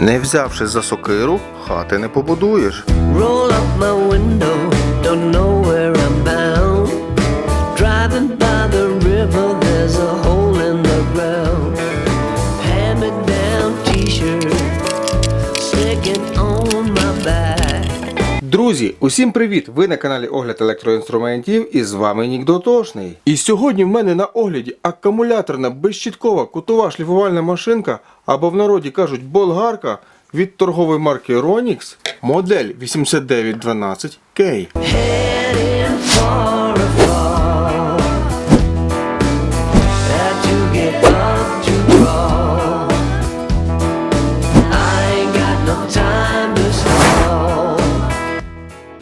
Не взявши за сокиру, хати не побудуєш. Roll up my window, don't know Друзі, усім привіт! Ви на каналі Огляд електроінструментів і з вами Нік Дотошний. І сьогодні в мене на огляді акумуляторна безщіткова кутова шліфувальна машинка, або в народі кажуть болгарка від торгової марки Ronix, модель 8912K.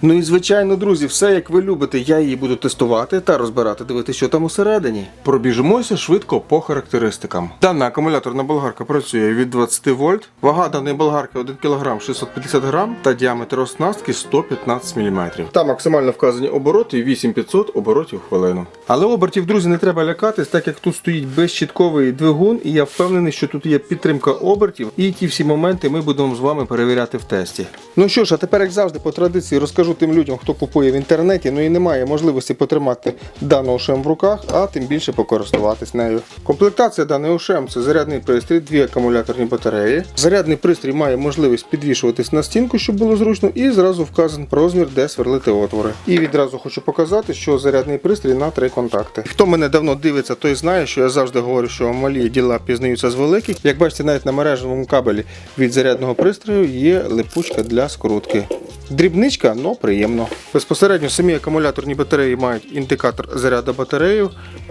Ну і звичайно, друзі, все як ви любите, я її буду тестувати та розбирати, дивитися, що там усередині. Пробіжимося швидко по характеристикам. Дана акумуляторна болгарка працює від 20 вольт. Вага даної болгарки 1 кг 650 г та діаметр оснастки 115 мм. Та максимально вказані обороти 8500 оборотів хвилину. Але обертів, друзі, не треба лякатись, так як тут стоїть безщітковий двигун, і я впевнений, що тут є підтримка обертів, і ті всі моменти ми будемо з вами перевіряти в тесті. Ну що ж, а тепер, як завжди, по традиції розкажу тим людям, хто купує в інтернеті, ну і немає можливості потримати дану ошем в руках, а тим більше покористуватись нею. Комплектація даної ошем це зарядний пристрій, дві акумуляторні батареї. Зарядний пристрій має можливість підвішуватись на стінку, щоб було зручно, і зразу вказан розмір, де сверлити отвори. І відразу хочу показати, що зарядний пристрій на три контакти. Хто мене давно дивиться, той знає, що я завжди говорю, що малі діла пізнаються з великих. Як бачите, навіть на мережевому кабелі від зарядного пристрою є липучка для скрутки. Дрібничка, але приємно. Безпосередньо самі акумуляторні батареї мають індикатор заряду батареї.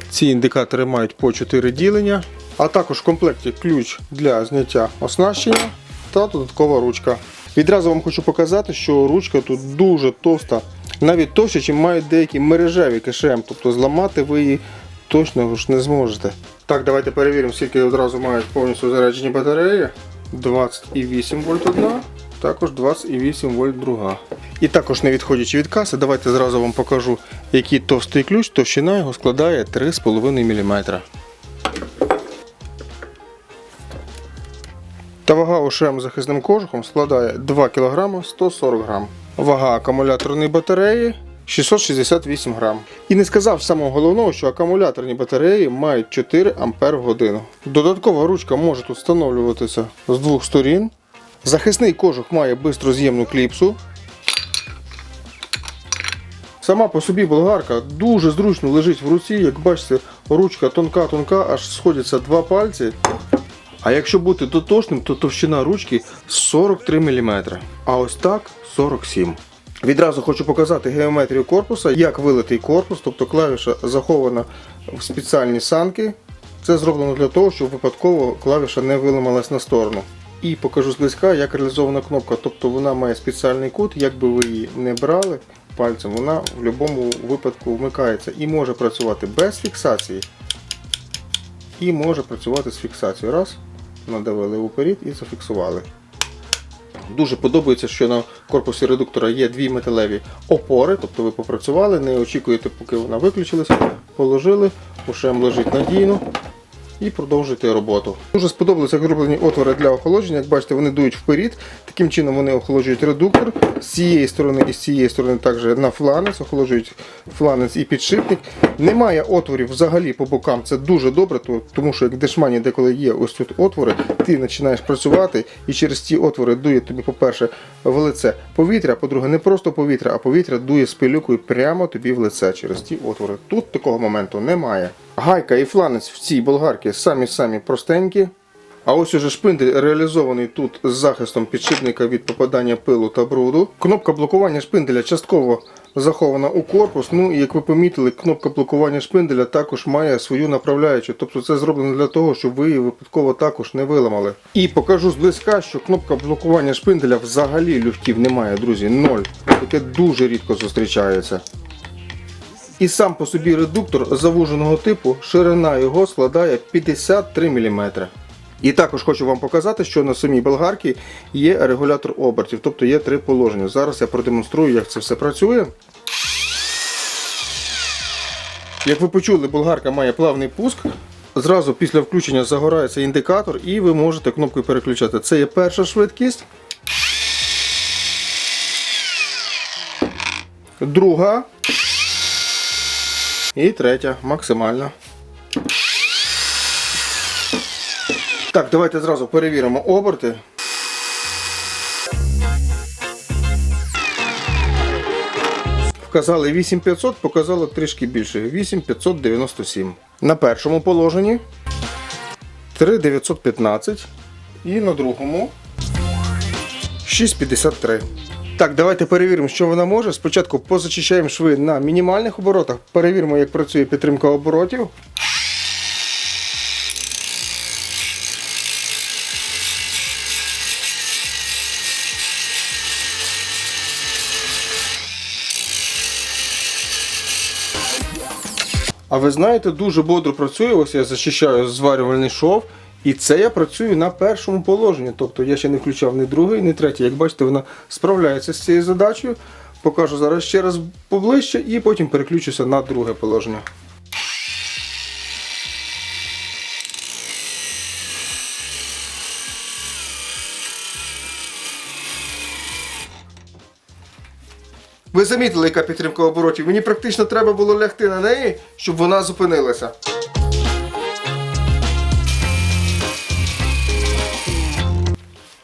Ці індикатори мають по 4 ділення, а також в комплекті ключ для зняття оснащення та додаткова ручка. Відразу вам хочу показати, що ручка тут дуже товста, навіть товща, чим мають деякі мережеві КШМ, тобто зламати ви її точно ж не зможете. Так, давайте перевіримо, скільки одразу мають повністю заряджені батареї. 28 вольт одна, також 28 вольт друга. І також не відходячи від каси, давайте зразу вам покажу, який товстий ключ, товщина його складає 3,5 мм. Та вага ошем захисним кожухом складає 2 кг 140 г. Вага акумуляторної батареї 668 грам. І не сказав самого головного, що акумуляторні батареї мають 4 Ампер годину. Додаткова ручка може тут встановлюватися з двох сторін. Захисний кожух має бистроз'ємну кліпсу. Сама по собі болгарка дуже зручно лежить в руці. Як бачите, ручка тонка-тонка, аж сходяться два пальці. А якщо бути дотошним, то товщина ручки 43 мм, а ось так 47 Відразу хочу показати геометрію корпуса, як вилитий корпус, тобто клавіша захована в спеціальні санки. Це зроблено для того, щоб випадково клавіша не виламалась на сторону. І покажу зблизька, як реалізована кнопка. Тобто вона має спеціальний кут, як би ви її не брали пальцем, вона в будь-якому випадку вмикається і може працювати без фіксації, і може працювати з фіксацією. Раз, надавили уперед і зафіксували. Дуже подобається, що на корпусі редуктора є дві металеві опори, тобто ви попрацювали, не очікуєте, поки вона виключилася, положили, ушем лежить надійно і продовжуєте роботу. Дуже сподобалися зроблені отвори для охолодження. Як бачите, вони дують вперед. Таким чином вони охолоджують редуктор з цієї сторони і з цієї сторони також на фланець, охолоджують фланець і підшипник. Немає отворів взагалі по бокам. Це дуже добре, тому що як дешмані деколи є ось тут отвори, ти починаєш працювати і через ці отвори дує тобі, по-перше, в лице повітря, по-друге, не просто повітря, а повітря дує з пилюкою прямо тобі в лице через ті отвори. Тут такого моменту немає. Гайка і фланець в цій болгарці самі-самі простенькі. А ось уже шпиндель реалізований тут з захистом підшипника від попадання пилу та бруду. Кнопка блокування шпинделя частково захована у корпус. Ну і як ви помітили, кнопка блокування шпинделя також має свою направляючу. Тобто це зроблено для того, щоб ви її випадково також не виламали. І покажу зблизька, що кнопка блокування шпинделя взагалі люфтів немає, друзі. Ноль. Таке дуже рідко зустрічається. І сам по собі редуктор завуженого типу, ширина його складає 53 мм. І також хочу вам показати, що на самій болгарці є регулятор обертів, тобто є три положення. Зараз я продемонструю, як це все працює. Як ви почули, болгарка має плавний пуск. зразу після включення загорається індикатор і ви можете кнопкою переключати. Це є перша швидкість. Друга. І третя, максимальна. Так, давайте зразу перевіримо оберти. Вказали 8500, показало трішки більше. 8597. На першому положенні 3915. І на другому 653. Так, давайте перевіримо, що вона може. Спочатку позачищаємо шви на мінімальних оборотах. Перевіримо, як працює підтримка оборотів. А ви знаєте, дуже бодро працює. Ось я зачищаю зварювальний шов. І це я працюю на першому положенні. Тобто я ще не включав ні другий, ні третій. Як бачите, вона справляється з цією задачею. Покажу зараз ще раз поближче і потім переключуся на друге положення. Ви замітили, яка підтримка оборотів? Мені практично треба було лягти на неї, щоб вона зупинилася.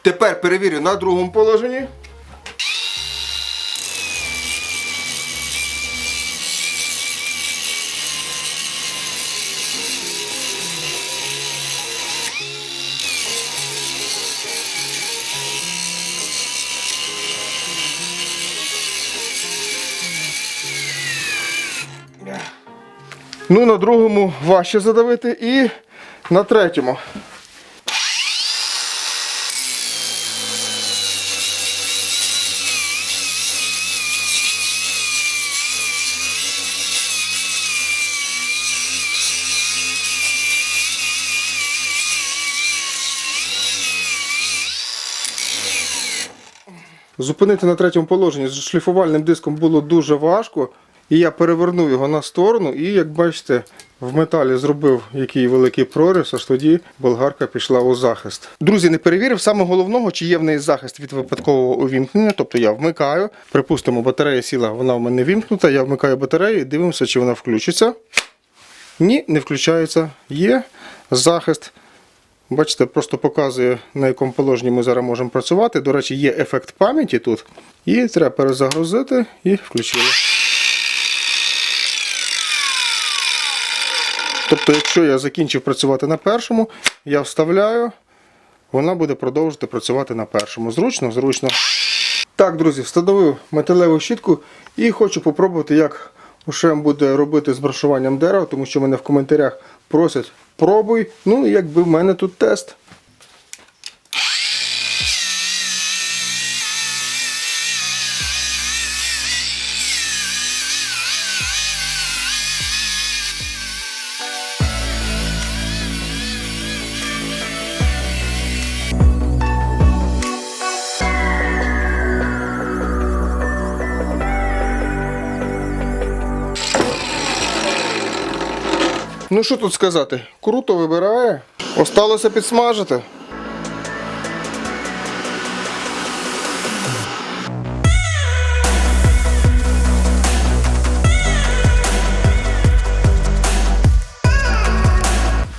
Тепер перевірю на другому положенні. Ну, на другому важче задавити і на третьому. Зупинити на третьому положенні з шліфувальним диском було дуже важко. І я перевернув його на сторону, і як бачите, в металі зробив який великий проріз, аж тоді болгарка пішла у захист. Друзі, не перевірив саме головного, чи є в неї захист від випадкового увімкнення. Тобто я вмикаю. Припустимо, батарея сіла, вона в мене вімкнута. Я вмикаю батарею і дивимося, чи вона включиться. Ні, не включається. Є захист. Бачите, просто показує, на якому положенні ми зараз можемо працювати. До речі, є ефект пам'яті тут. І треба перезагрузити і включили. Тобто, якщо я закінчив працювати на першому, я вставляю, вона буде продовжувати працювати на першому. Зручно, зручно. Так, друзі, встановив металеву щітку і хочу попробувати, як Ушем буде робити з брашуванням дерева, тому що мене в коментарях просять пробуй. Ну, якби в мене тут тест. Ну що тут сказати? Круто вибирає. Осталося підсмажити.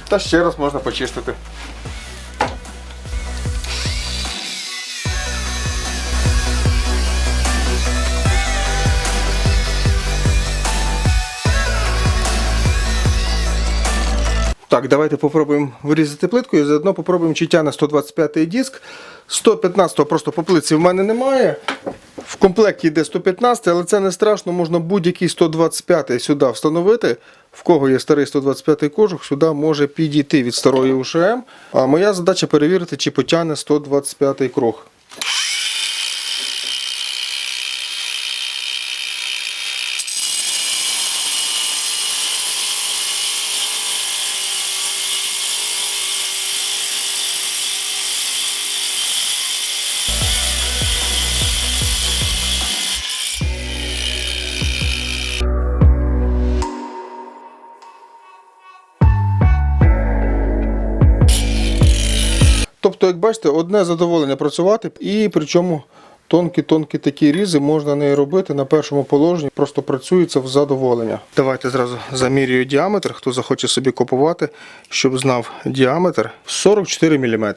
Та ще раз можна почистити. Так, давайте попробуємо вирізати плитку і заодно попробуємо чи тягне 125 диск. 115 просто по плитці в мене немає. В комплекті йде 115, але це не страшно, можна будь-який 125 сюди встановити. В кого є старий 125 кожух, сюди може підійти від старої УШМ. А моя задача перевірити, чи потягне 125 круг. Тобто, як бачите, одне задоволення працювати, і причому тонкі-тонкі такі різи можна не робити на першому положенні, просто працюється в задоволення. Давайте зразу замірюю діаметр, хто захоче собі купувати, щоб знав діаметр 44 мм.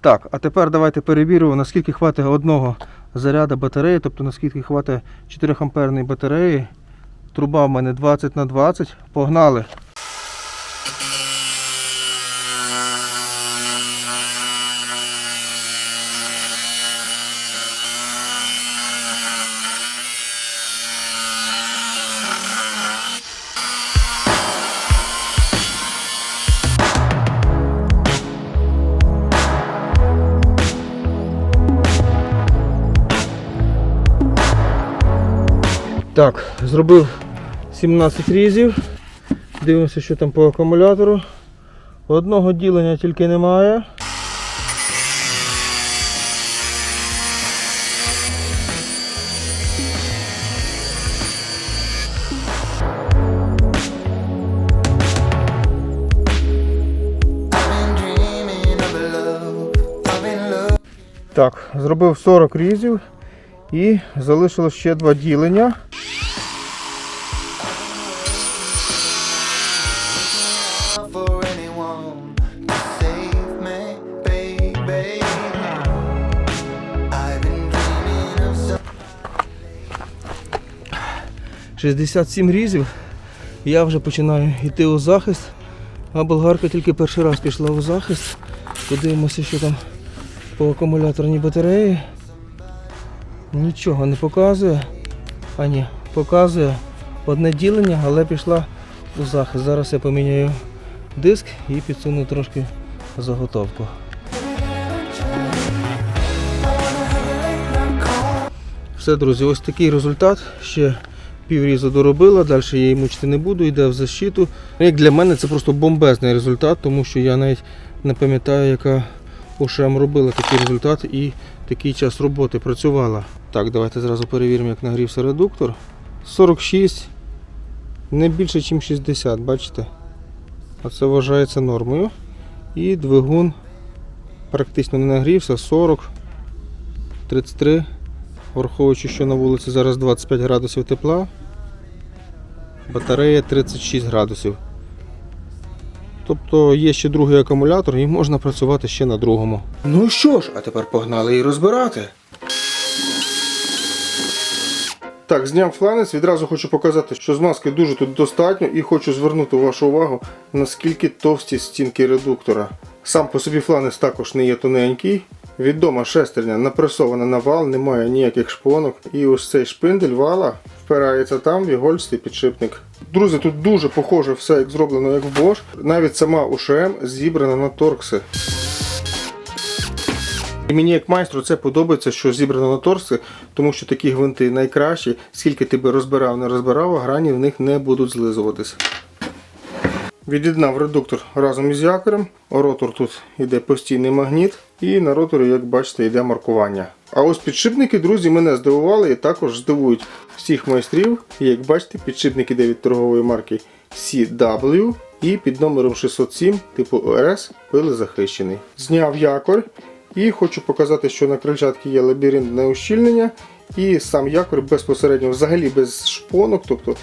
Так, а тепер давайте перевіримо, наскільки хватить одного заряду батареї, тобто наскільки хватить 4 амперної батареї. Труба в мене 20 на 20. Погнали. Так, зробив 17 різів. Дивимося, що там по акумулятору. Одного ділення тільки немає. Так, зробив 40 різів і залишилось ще два ділення. some. 67 різів. Я вже починаю йти у захист, а болгарка тільки перший раз пішла у захист. Подивимося, що там по акумуляторній батареї. Нічого не показує. А ні, показує одне ділення, але пішла у захист. Зараз я поміняю диск і підсуну трошки заготовку. Все, друзі, ось такий результат. Ще піврізу доробила, далі я її мучити не буду, йде в защиту. Як для мене це просто бомбезний результат, тому що я навіть не пам'ятаю, яка ОШМ робила такий результат і такий час роботи працювала. Так, давайте зразу перевіримо, як нагрівся редуктор. 46, не більше, ніж 60, бачите? А це вважається нормою. І двигун практично не нагрівся, 40, 33. Враховуючи, що на вулиці зараз 25 градусів тепла, батарея 36 градусів. Тобто є ще другий акумулятор і можна працювати ще на другому. Ну що ж, а тепер погнали її розбирати. Так, зняв фланець, відразу хочу показати, що змазки дуже тут достатньо і хочу звернути вашу увагу, наскільки товсті стінки редуктора. Сам по собі фланець також не є тоненький. Відома шестерня напресована на вал, немає ніяких шпонок. І ось цей шпиндель вала впирається там в ігольстий підшипник. Друзі, тут дуже похоже все як зроблено як в Bosch. Навіть сама УШМ зібрана на торкси. І мені як майстру це подобається, що зібрано на торси, тому що такі гвинти найкращі, скільки ти би розбирав, не розбирав, а грані в них не будуть злизуватись. Від'єднав редуктор разом із якорем. Ротор тут йде постійний магніт, і на роторі, як бачите, йде маркування. А ось підшипники, друзі, мене здивували і також здивують всіх майстрів. І як бачите, підшипник іде від торгової марки CW і під номером 607 типу ОРС пили захищений. Зняв якорь і хочу показати, що на крильчатці є лабіринтне ущільнення, і сам якор безпосередньо взагалі без шпонок, тобто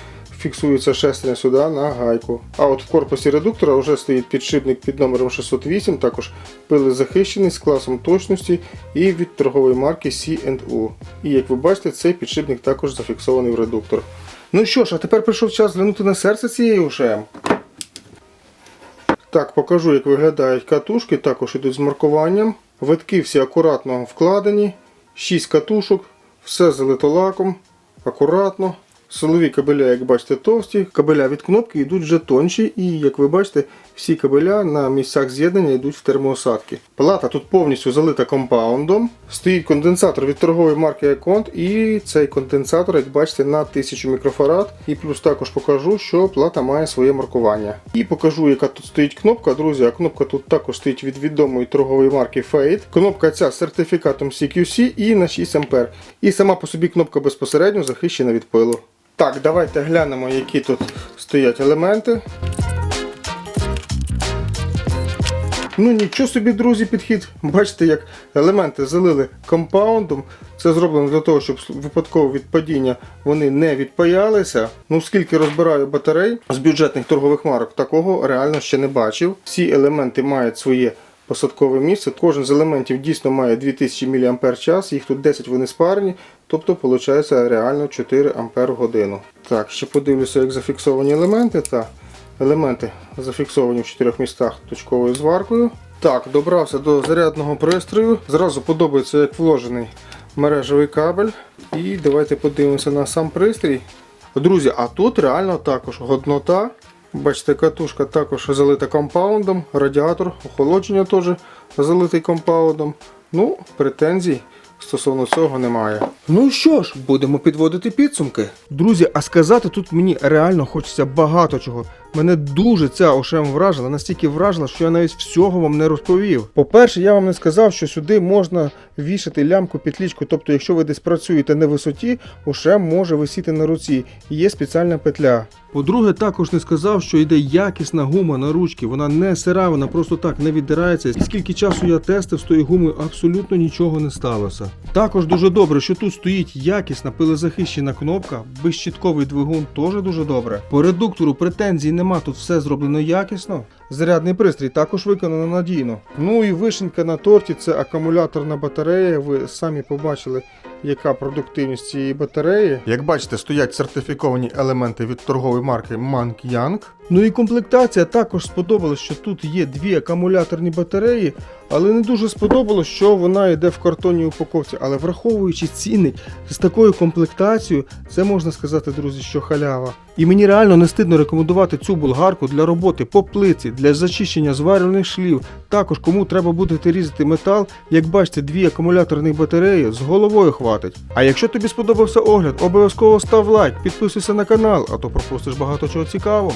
фіксується шестерня сюди на гайку. А от в корпусі редуктора вже стоїть підшипник під номером 608, також пилезахищений з класом точності і від торгової марки C&U. І як ви бачите, цей підшипник також зафіксований в редуктор. Ну що ж, а тепер прийшов час зглянути на серце цієї УШМ. Так, покажу, як виглядають катушки, також ідуть з маркуванням. Витки всі акуратно вкладені, 6 катушок, все залито лаком, акуратно. Силові кабеля, як бачите, товсті. Кабеля від кнопки йдуть вже тонші, і як ви бачите, всі кабеля на місцях з'єднання йдуть в термоосадки. Плата тут повністю залита компаундом. Стоїть конденсатор від торгової марки Econt, і цей конденсатор, як бачите, на 1000 мікрофарад. І плюс також покажу, що плата має своє маркування. І покажу, яка тут стоїть кнопка, друзі. А кнопка тут також стоїть від відомої торгової марки Fade. Кнопка ця з сертифікатом CQC і на 6 А. І сама по собі кнопка безпосередньо захищена від пилу. Так, давайте глянемо, які тут стоять елементи. Ну нічого собі, друзі, підхід. Бачите, як елементи залили компаундом. Це зроблено для того, щоб випадково від падіння вони не відпаялися. Ну, скільки розбираю батарей з бюджетних торгових марок, такого реально ще не бачив. Всі елементи мають своє посадкове місце. Кожен з елементів дійсно має 2000 мАч, їх тут 10 вони спарені, тобто виходить реально 4 Ампер в годину. Так, ще подивлюся, як зафіксовані елементи. Та елементи зафіксовані в чотирьох містах точковою зваркою. Так, добрався до зарядного пристрою. Зразу подобається, як вложений мережевий кабель. І давайте подивимося на сам пристрій. Друзі, а тут реально також годнота. Бачите, катушка також залита компаундом, радіатор, охолодження теж залитий компаундом. Ну, претензій стосовно цього немає. Ну що ж, будемо підводити підсумки. Друзі, а сказати тут мені реально хочеться багато чого. Мене дуже ця ошем вражила, настільки вражила, що я навіть всього вам не розповів. По-перше, я вам не сказав, що сюди можна вішати лямку петлічку, тобто, якщо ви десь працюєте на висоті, ошем може висіти на руці. Є спеціальна петля. По-друге, також не сказав, що йде якісна гума на ручки. Вона не сира, вона просто так не віддирається. Скільки часу я тестив з тою гумою, абсолютно нічого не сталося. Також дуже добре, що тут стоїть якісна пилезахищена кнопка, безщітковий двигун теж дуже добре. По редуктору претензій нема, тут все зроблено якісно. Зарядний пристрій також виконано надійно. Ну і вишенька на торті це акумуляторна батарея. Ви самі побачили, яка продуктивність цієї батареї. Як бачите, стоять сертифіковані елементи від торгової марки Mank Yang. Ну і комплектація також сподобалась, що тут є дві акумуляторні батареї, але не дуже сподобалось, що вона йде в картонній упаковці. Але враховуючи цінник з такою комплектацією, це можна сказати, друзі, що халява. І мені реально не стидно рекомендувати цю болгарку для роботи по плиці, для зачищення зварювальних шлів. Також кому треба буде різати метал, як бачите, дві акумуляторні батареї з головою хватить. А якщо тобі сподобався огляд, обов'язково став лайк, підписуйся на канал, а то пропустиш багато чого цікавого.